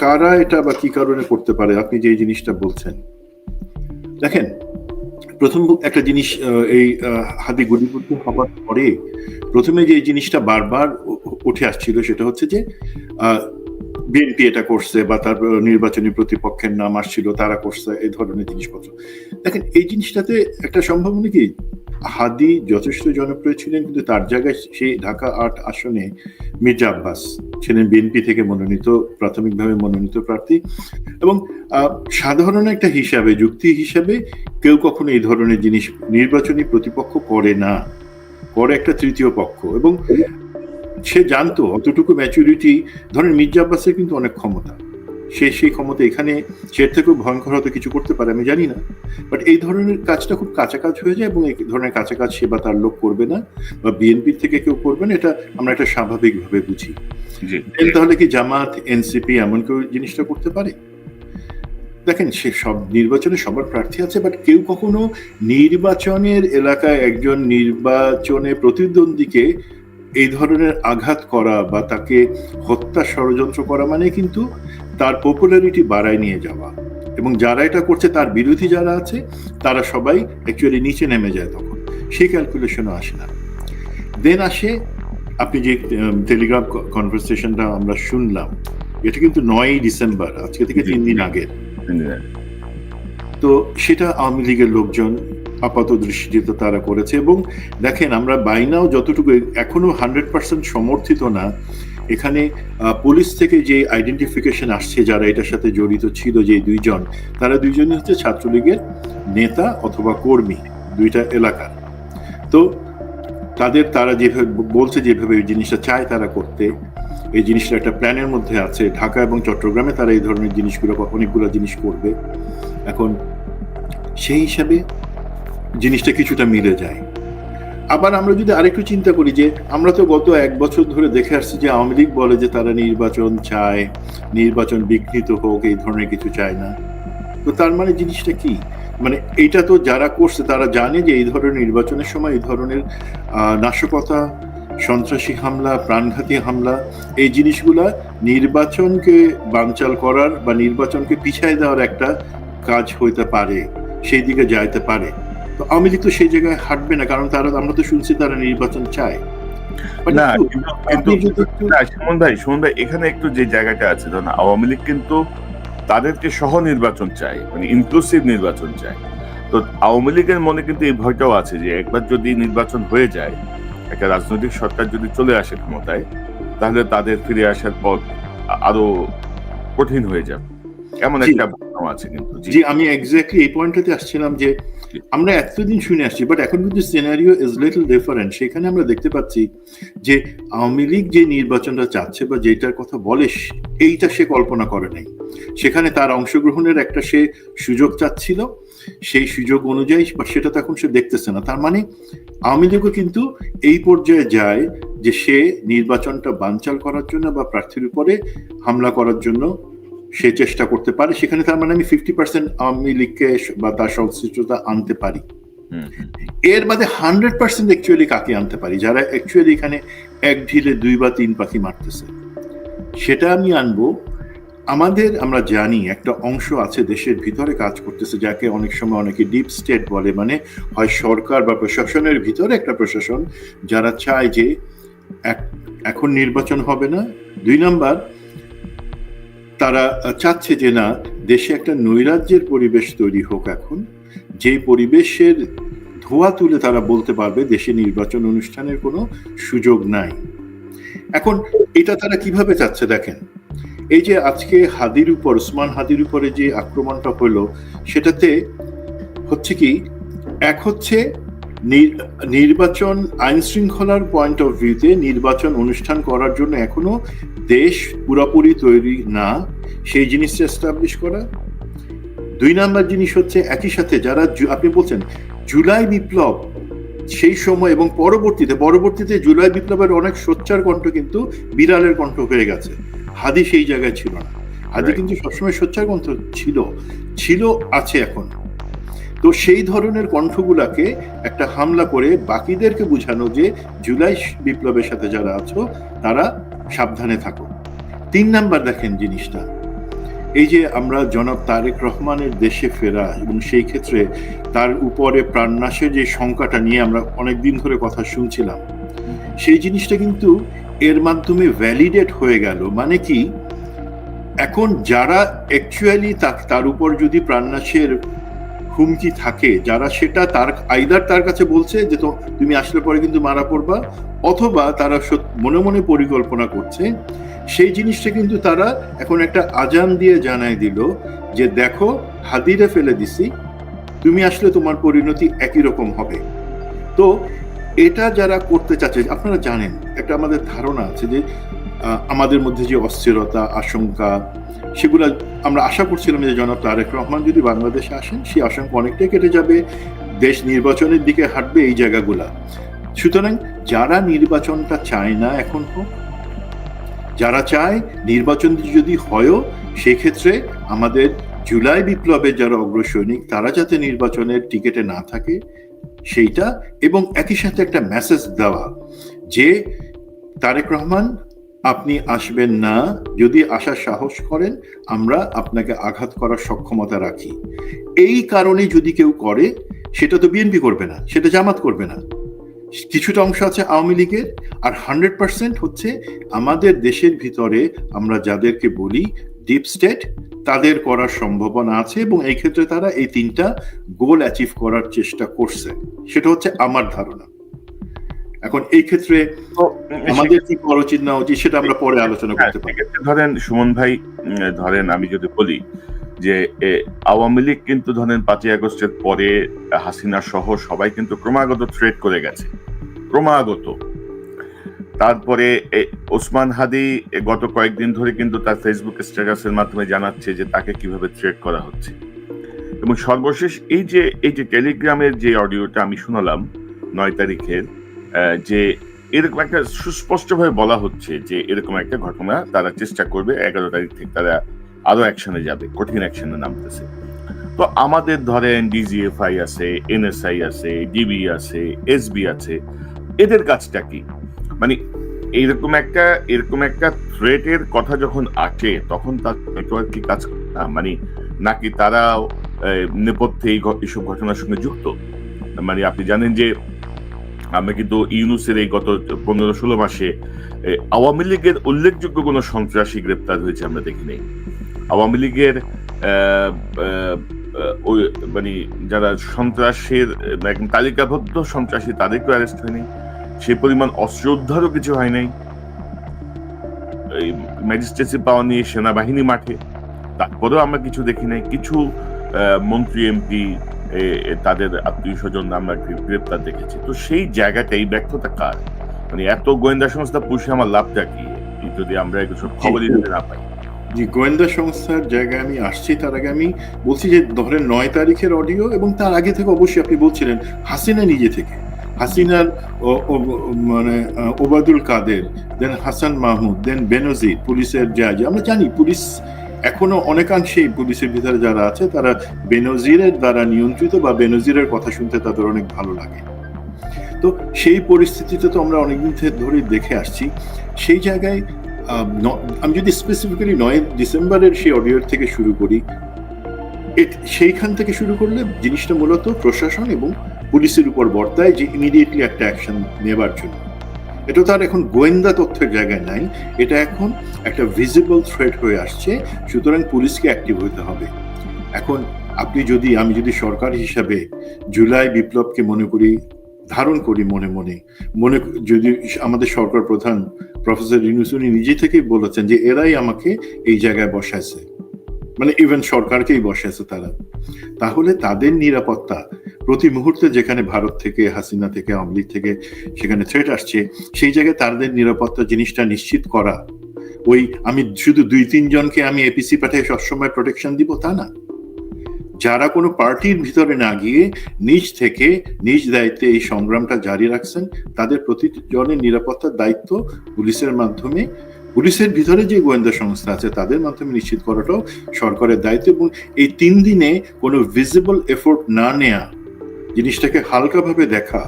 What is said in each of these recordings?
কারা এটা বা কি কারণে করতে পারে? আপনি যে জিনিসটা বলছেন। দেখেন, প্রথম একটা জিনিস এই হাদি গুলিবদ্ধ হবার পরে প্রথমে যে জিনিসটা বারবার উঠে আসছিল সেটা হচ্ছে যে বিএনপি এটা করছে বা তার নির্বাচনী প্রতিপক্ষের নাম আসছিল, তারা করছে এই ধরনের জিনিসপত্র। দেখেন, এই জিনিসটাতে একটা সম্ভাবনা কি? হাদি যথেষ্ট জনপ্রিয় ছিলেন, কিন্তু তার জায়গায় সেই ঢাকা আট আসনে মির্জা আব্বাস ছিলেন বিএনপি থেকে মনোনীত, প্রাথমিকভাবে মনোনীত প্রার্থী। এবং সাধারণ একটা হিসাবে, যুক্তি হিসাবে কেউ কখনো এই ধরনের জিনিস নির্বাচনী প্রতিপক্ষ করে না, করে একটা তৃতীয় পক্ষ। এবং সে জানতো অতটুকু ম্যাচুরিটি ধরেন মির্জা আব্বাসের কিন্তু অনেক ক্ষমতা। সে সেই ক্ষমতা এখানে সে থেকেও ভয়ঙ্কর হয়তো কিছু করতে পারে আমি জানি না। বাট এই ধরনের কাজটা খুব কাছাকাছি হয়ে যায় এবং এই ধরনের কাছাকাছি সে বা তার লোক করবে না বা বিএনপি থেকে কেউ করবে না এটা আমরা একটা স্বাভাবিকভাবে বুঝি। তাহলে কি জামাত এনসিপি এমন কেউ জিনিসটা করতে পারে? দেখেন সে সব নির্বাচনে সবার প্রার্থী আছে বাট কেউ কখনো নির্বাচনের এলাকায় একজন নির্বাচনে প্রতিদ্বন্দ্বীকে এই ধরনের আঘাত করা বা তাকে হত্যা ষড়যন্ত্র করা মানে কিন্তু তার পপুলারিটি বাড়ায় নিয়ে যাওয়া। এবং যারা এটা করছে তার বিরোধী যারা আছে তারা সবাই অ্যাকচুয়ালি নিচে নেমে যায় তখন। সেই ক্যালকুলেশনও আসে না। দেন আসে আপনি যে টেলিগ্রাম কনভারসেশনটা আমরা শুনলাম এটা কিন্তু নয়ই ডিসেম্বর আজকে থেকে তিন দিন আগে। তো সেটা আওয়ামী লীগের লোকজন আপাত দৃষ্টিতে তারা করেছে। এবং দেখেন আমরা বাইনাও যতটুকু এখনও হান্ড্রেড পার্সেন্ট সমর্থিত না এখানে পুলিশ থেকে যে আইডেন্টিফিকেশন আসছে, যারা এটার সাথে জড়িত ছিল যে দুইজন, তারা দুইজনই হচ্ছে ছাত্রলীগের নেতা অথবা কর্মী, দুইটা এলাকার। তো তাদের, তারা যেভাবে বলছে যেভাবে এই জিনিসটা চায় তারা করতে। এই জিনিসটা একটা প্ল্যানের মধ্যে আছে। ঢাকা এবং চট্টগ্রামে তারা এই ধরনের জিনিসগুলো, অনেকগুলো জিনিস করবে। এখন সেই হিসাবে জিনিসটা কিছুটা মিলে যায়। আবার আমরা যদি আরেকটু চিন্তা করি যে আমরা তো গত এক বছর ধরে দেখে আসছি যে আওয়ামী লীগ বলে যে তারা নির্বাচন চায়, নির্বাচন বিঘ্নিত হোক, এই ধরনের কিছু চায় না। তো তার মানে জিনিসটা কি? মানে এটা তো যারা করছে তারা জানে যে এই ধরনের নির্বাচনের সময় এই ধরনের নাশকতা, সন্ত্রাসী হামলা, প্রাণঘাতী হামলা, এই জিনিসগুলা নির্বাচনকে বানচাল করার বা নির্বাচনকে পিছায় দেওয়ার একটা কাজ হইতে পারে, সেই দিকে যাইতে পারে। তো আওয়ামী লীগ তো সেই জায়গায় হাঁটবে না কারণ তারা আমরা তো শুনছি তারা নির্বাচন চায়। না কিন্তু আপনি কিন্তু যদি একটু- না, সুমন ভাই সুমন ভাই এখানে একটু যে জায়গাটা আছে ধরুন আওয়ামী লীগ কিন্তু তাদেরকে সহ নির্বাচন চায় মানে ইনক্লুসিভ নির্বাচন চায়। তো আওয়ামী লীগের মনে কিন্তু এই ভয়টাও আছে যে একবার যদি নির্বাচন হয়ে যায় একটা রাজনৈতিক সরকার যদি চলে আসে ক্ষমতায় তাহলে তাদের ফিরে আসার পথ আরও কঠিন হয়ে যাবে। এমন একটা ভাবনা আছে কিন্তু জি। আমি এক্স্যাক্টলি এই পয়েন্টটাতে আসছিলাম যে আমরা এতদিন শুনে আসছি বাট এখন কিন্তু সিনারিও ইজ লিটল ডিফারেন্ট সেখানে আমরা দেখতে পাচ্ছি যে আওয়ামী লীগ যে নির্বাচনটা চাচ্ছে বা যেটার কথা বলে, এইটা সে কল্পনা করে নাই। সেখানে তার অংশগ্রহণের একটা সে সুযোগ চাচ্ছিল, সেই সুযোগ অনুযায়ী বা সেটা তো এখন সে দেখতেছে না। তার মানে আওয়ামী লীগও কিন্তু এই পর্যায়ে যায় যে সে নির্বাচনটা বানচাল করার জন্য বা প্রার্থীর উপরে হামলা করার জন্য সে চেষ্টা করতে পারে সেখানে তার মানে আমি ফিফটি পার্সেন্ট আওয়ামী লীগকে বা তার সংশ্লিষ্টতা আনতে পারি। এর বাদে হান্ড্রেড পার্সেন্ট অ্যাকচুয়ালি কাকে আনতে পারি? যারা অ্যাকচুয়ালি এখানে এক ঢিলে দুই বা তিন পাখি মারতেছে। সেটা আমি আনব। আমাদের আমরা জানি একটা অংশ আছে দেশের ভিতরে কাজ করতেছে যাকে অনেক সময় অনেকে ডিপ স্টেট বলে মানে হয় সরকার বা প্রশাসনের ভিতরে একটা প্রশাসন যারা চায় যে এখন নির্বাচন হবে না। দুই নাম্বার তারা চাচ্ছে যে না, দেশে একটা নৈরাজ্যের পরিবেশ তৈরি হোক এখন। যে পরিবেশের ধোয়া তুলে তারা বলতে পারবে, দেশে নির্বাচন অনুষ্ঠানের কোনো সুযোগ নাই। এখন এটা তারা কীভাবে চাচ্ছে দেখেন? এই যে আজকে হাদির উপর ওসমান হাদির উপরে যে আক্রমণটা হলো, সেটাতে হচ্ছে কি, এক হচ্ছে নির- নির্বাচন আইন শৃঙ্খলার পয়েন্ট অফ ভিউতে নির্বাচন অনুষ্ঠান করার জন্য এখনও দেশ পুরোপুরি তৈরি না সেই জিনিসটা এস্টাবলিশ করা। দুই নাম্বার জিনিস হচ্ছে একই সাথে যারা আপনি বলছেন জুলাই বিপ্লব সেই সময় এবং পরবর্তীতে পরবর্তীতে জুলাই বিপ্লবের অনেক সোচ্চার কণ্ঠ কিন্তু বিড়ালের কণ্ঠ হয়ে গেছে। হাদি সেই জায়গায় ছিল না। হাদি কিন্তু সবসময় সোচ্চার কণ্ঠ ছিল ছিল আছে এখন। তো সেই ধরনের কণ্ঠগুলাকে একটা হামলা করে বাকিদেরকে বোঝানো যে জুলাই বিপ্লবের সাথে যারা আছো তারা সাবধানে থাকো তিন নাম্বার দেখেন জিনিসটা। এই যে আমরা জনাব তারেক রহমানের দেশে ফেরা এবং সেই ক্ষেত্রে তার উপরে প্রাণনাশের যে শঙ্কাটা নিয়ে আমরা অনেক দিন ধরে কথা শুনছিলাম, সেই জিনিসটা কিন্তু এর মাধ্যমে ভ্যালিডেট হয়ে গেল। মানে কি? এখন যারা অ্যাকচুয়ালি তার উপর যদি প্রাণনাশের হুমকি থাকে, যারা সেটা তার, আইদার তার কাছে বলছে যে তো তুমি আসলে পরে কিন্তু মারা পড়বা, অথবা তারা মনে মনে পরিকল্পনা করছে। সেই জিনিসটা কিন্তু তারা এখন একটা আজান দিয়ে জানাই দিল যে দেখো, হাদিরে ফেলে দিছি, তুমি আসলে তোমার পরিণতি একই রকম হবে। তো এটা যারা করতে চাচ্ছে, আপনারা জানেন, একটা আমাদের ধারণা আছে যে আমাদের মধ্যে যে অস্থিরতা, আশঙ্কা, সেগুলা আমরা আশা করছিলাম যে জনাব তারেক রহমান যদি বাংলাদেশে আসেন, সেই আশঙ্কা অনেকটাই কেটে যাবে। দেশ নির্বাচনের দিকে হাঁটবে এই জায়গাগুলা। সুতরাং যারা নির্বাচনটা চায় না এখন হোক, যারা চায় নির্বাচন যদি হয়ও, সেক্ষেত্রে আমাদের জুলাই বিপ্লবের যারা অগ্রসৈনিক, তারা যাতে নির্বাচনের টিকেটে না থাকে, সেইটা এবং একই সাথে একটা মেসেজ দেওয়া যে তারেক রহমান আপনি আসবেন না। যদি আসার সাহস করেন, আমরা আপনাকে আঘাত করার সক্ষমতা রাখি। এই কারণে যদি কেউ করে, সেটা তো বিএনপি করবে না, সেটা জামাত করবে না। কিছুটা অংশ আছে আওয়ামী লীগের, আর হান্ড্রেড পার্সেন্ট হচ্ছে আমাদের দেশের ভিতরে আমরা যাদেরকে বলি ডিপ স্টেট তাদের করার সম্ভাবনা আছে এবং এই ক্ষেত্রে তারা এই তিনটা গোল অ্যাচিভ করার চেষ্টা করছে। সেটা হচ্ছে আমার ধারণা। এখন এই ক্ষেত্রে আমাদের কি করা উচিত না উচিত সেটা আমরা পরে আলোচনা হ্যাঁ, করতে পারি ধরেন সুমন ভাই ধরেন আমি যদি বলি যে আওয়ামী লীগ কিন্তু ধরেন পাঁচই আগস্টের পরে হাসিনা সহ সবাই কিন্তু ক্রমাগত থ্রেট করে গেছে। ক্রমাগত। তারপরে ওসমান হাদি গত কয়েকদিন ধরে কিন্তু তার ফেসবুক স্ট্যাটাসের মাধ্যমে জানাচ্ছে যে তাকে কীভাবে থ্রেট করা হচ্ছে। এবং সর্বশেষ এই যে এই যে টেলিগ্রামের যে অডিওটা আমি শোনালাম নয় তারিখের যে এরকম একটা সুস্পষ্টভাবে বলা হচ্ছে যে এরকম একটা ঘটনা তারা চেষ্টা করবে, এগারো তারিখ থেকে তারা আরও অ্যাকশনে যাবে, কঠিন অ্যাকশনে নামতেছে। তো আমাদের ধরেন ডিজিএফআই আছে এনএসআই আছে ডিবি আছে এসবি আছে, এদের কাজটা কি? মানে এইরকম একটা, এরকম একটা থ্রেটের কথা যখন আসে, তখন তার নেটওয়ার্ক কি কাজ মানে নাকি তারা নেপথ্যে এইসব ঘটনার সঙ্গে যুক্ত? মানে আপনি জানেন যে আমরা কিন্তু ইউনুসের এই গত পনেরো ষোলো মাসে আওয়ামী লীগের উল্লেখযোগ্য কোনো সন্ত্রাসী গ্রেপ্তার হয়েছে আমরা দেখি নাই। আওয়ামী লীগের ওই মানে যারা সন্ত্রাসের একদম তালিকাবদ্ধ সন্ত্রাসী তাদেরকেও অ্যারেস্ট হয়নি। সেই পরিমাণ অস্ত্র উদ্ধারও কিছু হয় নাই। ম্যাজিস্ট্রেসি পাওয়া নিয়ে সেনাবাহিনী মাঠে। তারপরেও আমরা কিছু দেখি নাই। কিছু মন্ত্রী, এমপি তাদের আত্মীয় স্বজন আমরা গ্রে- গ্রেপ্তার দেখেছি। তো সেই জায়গাটা এই ব্যর্থতা কার? মানে এত গোয়েন্দা সংস্থা পুষে আমার লাভটা কি? যদি আমরা এসব খবরই যদি না পাই। যে গোয়েন্দা সংস্থার জায়গায় আমি আসছি তার আগে আমি বলছি যে ধরেন নয় তারিখের অডিও এবং তার আগে থেকে অবশ্যই আপনি বলছিলেন হাসিনা নিজে থেকে। হাসিনার মানে আহ, ওবায়দুল কাদের দেন হাসান মাহমুদ দেন বেনজির পুলিশের জাজ আমরা জানি পুলিশ এখনও অনেকাংশেই পুলিশের ভিতরে যারা আছে, তারা বেনজিরের দ্বারা নিয়ন্ত্রিত বা বেনজিরের কথা শুনতে তাদের অনেক ভালো লাগে। তো সেই পরিস্থিতিতে তো আমরা অনেকদিন ধরে দেখে আসছি। সেই জায়গায় আমি যদি স্পেসিফিক্যালি নয় ডিসেম্বরের সেই অডিওর থেকে শুরু করি সেইখান থেকে শুরু করলে জিনিসটা মূলত প্রশাসন এবং পুলিশের উপর বর্তায় যে ইমিডিয়েটলি একটা অ্যাকশন নেবার জন্য। এটা তার এখন গোয়েন্দা তথ্যের জায়গায় নাই, এটা এখন একটা ভিজিবল থ্রেট হয়ে আসছে, সুতরাং পুলিশকে অ্যাক্টিভ হতে হবে। এখন আপনি যদি, আমি যদি সরকার হিসাবে জুলাই বিপ্লবকে মনে করি, ধারণ করি মনে মনে মনে যদি আমাদের সরকার প্রধান প্রফেসর ইউনুস উনি নিজে থেকেই বলেছেন যে এরাই আমাকে এই জায়গায় বসাইছে। মানে ইভেন সরকারকেই বসাইছে তারা। তাহলে তাদের নিরাপত্তা প্রতি মুহূর্তে যেখানে ভারত থেকে, হাসিনা থেকে, আওয়ামী থেকে সেখানে থ্রেট আসছে, সেই জায়গায় তাদের নিরাপত্তা জিনিসটা নিশ্চিত করা। ওই আমি শুধু দুই, তিনজনকে আমি এপিসি পাঠিয়ে সবসময় প্রোটেকশন দিব তা না। যারা কোনো পার্টির ভিতরে না গিয়ে নিজ থেকে, নিজ দায়িত্বে এই সংগ্রামটা জারি রাখছেন, তাদের প্রতিজনের নিরাপত্তার দায়িত্ব পুলিশের মাধ্যমে পুলিশের ভিতরে যে গোয়েন্দা সংস্থা আছে, তাদের মাধ্যমে নিশ্চিত করাটাও সরকারের দায়িত্ব এবং এই তিন দিনে কোনো ভিজিবল এফোর্ট না নেয়া জিনিসটাকে হালকাভাবে দেখা,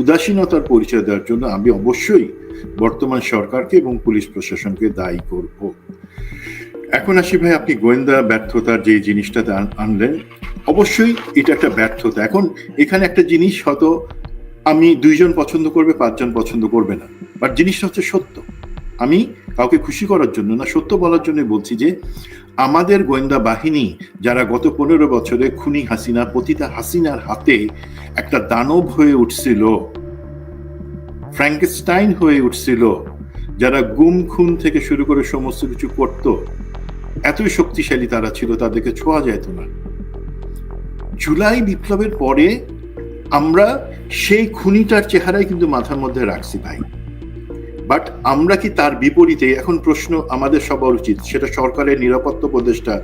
উদাসীনতার পরিচয় দেওয়ার জন্য আমি অবশ্যই বর্তমান সরকারকে এবং পুলিশ প্রশাসনকে দায়ী করব। এখন আসি ভাই, আপনি গোয়েন্দা ব্যর্থতার যে জিনিসটাতে আনলেন, অবশ্যই এটা একটা ব্যর্থতা। এখন এখানে একটা জিনিস হয়তো আমি দুইজন পছন্দ করবে, পাঁচজন পছন্দ করবে না। বাট জিনিসটা হচ্ছে সত্য। আমি কাউকে খুশি করার জন্য না, সত্য বলার জন্য বলছি যে, আমাদের গোয়েন্দা বাহিনী যারা গত পনেরো বছরে খুনি হাসিনা, পতিতা হাসিনার হাতে একটা দানব হয়ে উঠছিল ফ্র্যাঙ্কেস্টাইন হয়ে উঠছিল, যারা গুম, খুন থেকে শুরু করে সমস্ত কিছু করত, এতই শক্তিশালী তারা ছিল, তাদেরকে ছোঁয়া যেত না। জুলাই বিপ্লবের পরে আমরা সেই খুনিটার চেহারাই কিন্তু মাথার মধ্যে রাখছি ভাই। বাট আমরা কি তার বিপরীতে, এখন প্রশ্ন আমাদের সবার উচিত, সেটা সরকারের নিরাপত্তা উপদেষ্টা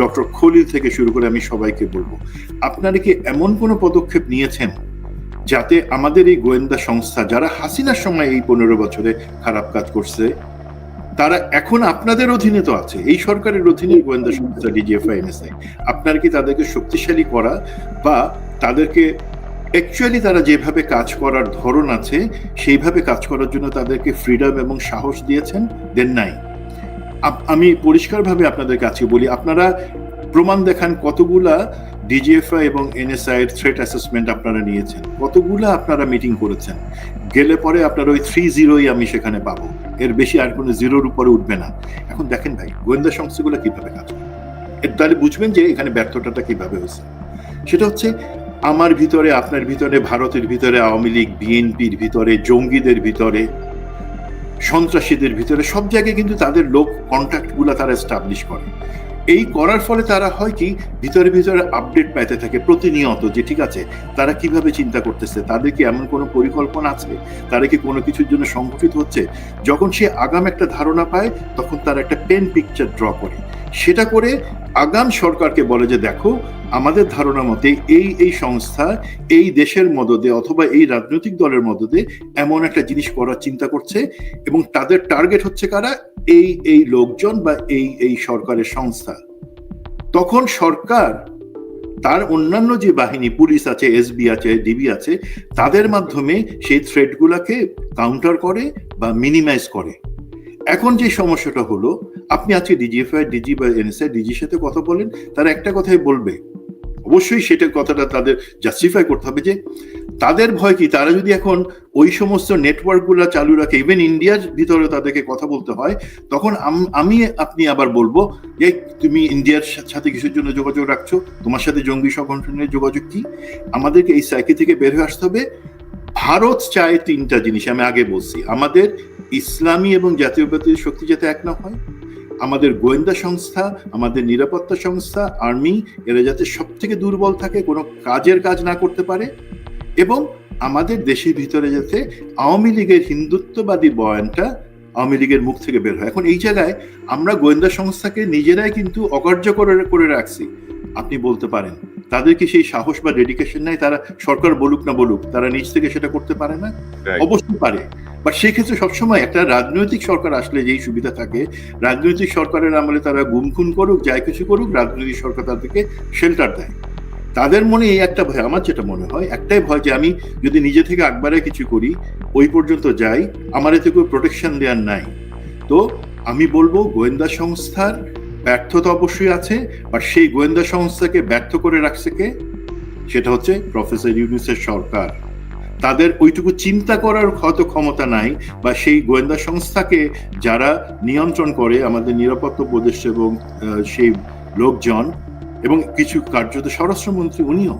ডক্টর খলিল থেকে শুরু করে আমি সবাইকে বলব। আপনারা কি এমন কোনো পদক্ষেপ নিয়েছেন যাতে আমাদের এই গোয়েন্দা সংস্থা, যারা হাসিনার সময় এই পনেরো বছরে খারাপ কাজ করছে, তারা এখন আপনাদের অধীনে তো আছে। এই সরকারের অধীনে গোয়েন্দা সংস্থা ডিজিএফআই আপনারা কি তাদেরকে শক্তিশালী করা বা তাদেরকে অ্যাকচুয়ালি তারা যেভাবে কাজ করার ধরন আছে, সেইভাবে কাজ করার জন্য তাদেরকে ফ্রিডম এবং সাহস দিয়েছেন দেন নাই। আমি পরিষ্কারভাবে আপনাদের কাছে বলি, আপনারা প্রমাণ দেখান কতগুলা ডিজিএফআই এবং এনএসআই এর থ্রেট অ্যাসেসমেন্ট আপনারা নিয়েছেন, কতগুলা আপনারা মিটিং করেছেন। গেলে পরে আপনার ওই থ্রি জিরোই আমি সেখানে পাবো, এর বেশি আর কোনো জিরোর উপরে উঠবে না। এখন দেখেন ভাই, গোয়েন্দা সংস্থাগুলো কীভাবে কাজ করে? তাহলে বুঝবেন যে এখানে ব্যর্থতাটা কীভাবে হয়েছে। সেটা হচ্ছে আমার ভিতরে, আপনার ভিতরে, ভারতের ভিতরে, আওয়ামী লীগ, বিএনপির ভিতরে, জঙ্গিদের ভিতরে, সন্ত্রাসীদের ভিতরে, সব জায়গায় কিন্তু তাদের লোক কন্ট্যাক্টগুলা তারা এস্টাবলিশ করে। এই করার ফলে তারা হয় কি, ভিতরে ভিতরে আপডেট পাইতে থাকে প্রতিনিয়ত যে, ঠিক আছে, তারা কীভাবে চিন্তা করতেছে? তাদের কি এমন কোনো পরিকল্পনা আছে? তারা কি কোনো কিছুর জন্য সংগঠিত হচ্ছে? যখন সে আগাম একটা ধারণা পায়, তখন তার একটা পেন পিকচার ড্র করে। সেটা করে আগাম সরকারকে বলে যে, দেখো, আমাদের ধারণা মতে এই এই সংস্থা এই দেশের মদদে অথবা এই রাজনৈতিক দলের মদদে এমন একটা জিনিস করার চিন্তা করছে এবং তাদের টার্গেট হচ্ছে কারা? এই এই লোকজন বা এই এই সরকারের সংস্থা। তখন সরকার, তার অন্যান্য যে বাহিনী, পুলিশ আছে, এসবি আছে, ডিবি আছে, তাদের মাধ্যমে সেই থ্রেটগুলোকে কাউন্টার করে বা মিনিমাইজ করে। এখন যে সমস্যাটা হলো আপনি আজকে ডিজিএফআই ডিজি বা এনএসআই ডিজির সাথে কথা বলেন, তারা একটা কথাই বলবে। অবশ্যই সেটা কথাটা তাদের জাস্টিফাই করতে হবে যে, তাদের ভয় কি? তারা যদি এখন ওই সমস্ত নেটওয়ার্কগুলো চালু রাখে ইভেন ইন্ডিয়ার ভিতরে তাদেরকে কথা বলতে হয়, তখন আম- আপনি আবার বলব যে তুমি ইন্ডিয়ার সাথে কিসের জন্য যোগাযোগ রাখছো? তোমার সাথে জঙ্গি সংগঠনের যোগাযোগ কি? আমাদেরকে এই সাইকে থেকে বের হয়ে আসতে হবে। ভারত চায় তিনটা জিনিস, আমি আগে বলছি। আমাদের ইসলামী এবং জাতীয়বাদী শক্তি যাতে এক না হয় আমাদের গোয়েন্দা সংস্থা, আমাদের নিরাপত্তা সংস্থা, আর্মি, এরা যাতে সব থেকে দুর্বল থাকে, কোনো কাজের কাজ না করতে পারে এবং আমাদের দেশের ভিতরে যাতে আওয়ামী লীগের হিন্দুত্ববাদী বয়ানটা আওয়ামী লীগের মুখ থেকে বের হয়। এখন এই জায়গায় আমরা গোয়েন্দা সংস্থাকে নিজেরাই কিন্তু অকার্য করে করে রাখছি। আপনি বলতে পারেন তাদের কি সেই সাহস বা ডেডিকেশন নাই তারা সরকার বলুক না বলুক তারা নিজ থেকে সেটা করতে পারে না। অবশ্যই পারে। বাট সেক্ষেত্রে সবসময় একটা রাজনৈতিক সরকার আসলে যেই সুবিধা থাকে রাজনৈতিক সরকারের আমলে তারা গুম খুন করুক যাই কিছু করুক রাজনৈতিক সরকার তাদেরকে শেল্টার দেয়। তাদের মনে এই একটা ভয় আমার যেটা মনে হয় একটাই ভয় যে আমি যদি নিজে থেকে একবারে কিছু করি ওই পর্যন্ত যাই আমার এতে কোনো প্রোটেকশন দেওয়ার নাই। তো আমি বলব গোয়েন্দা সংস্থার ব্যর্থতা অবশ্যই আছে বাট সেই গোয়েন্দা সংস্থাকে ব্যর্থ করে রাখছে কে? সেটা হচ্ছে প্রফেসর ইউনিসের সরকার। তাদের ওইটুকু চিন্তা করার হয়তো ক্ষমতা নাই, বা সেই গোয়েন্দা সংস্থাকে যারা নিয়ন্ত্রণ করে, আমাদের নিরাপত্তা উপদেষ্টা এবং সেই লোকজন এবং কিছু কার্যত স্বরাষ্ট্রমন্ত্রী উনিও,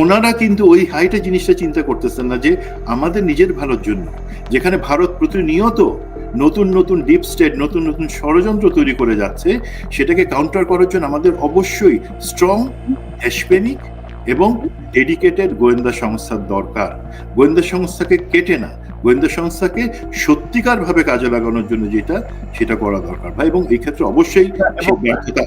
ওনারা কিন্তু ওই হাইটে জিনিসটা চিন্তা করতেছেন না যে আমাদের নিজের ভালোর জন্য। যেখানে ভারত প্রতিনিয়ত নতুন নতুন ডিপ স্টেট নতুন নতুন ষড়যন্ত্র তৈরি করে যাচ্ছে সেটাকে কাউন্টার করার জন্য আমাদের অবশ্যই স্ট্রং দেশপ্রেমিক এবং ডেডিকেটেড গোয়েন্দা সংস্থার দরকার। গোয়েন্দা সংস্থাকে কেটে না গোয়েন্দা সংস্থাকে সত্যিকারভাবে কাজে লাগানোর জন্য যেটা সেটা করা দরকার ভাই এবং এই ক্ষেত্রে অবশ্যই ব্যর্থতা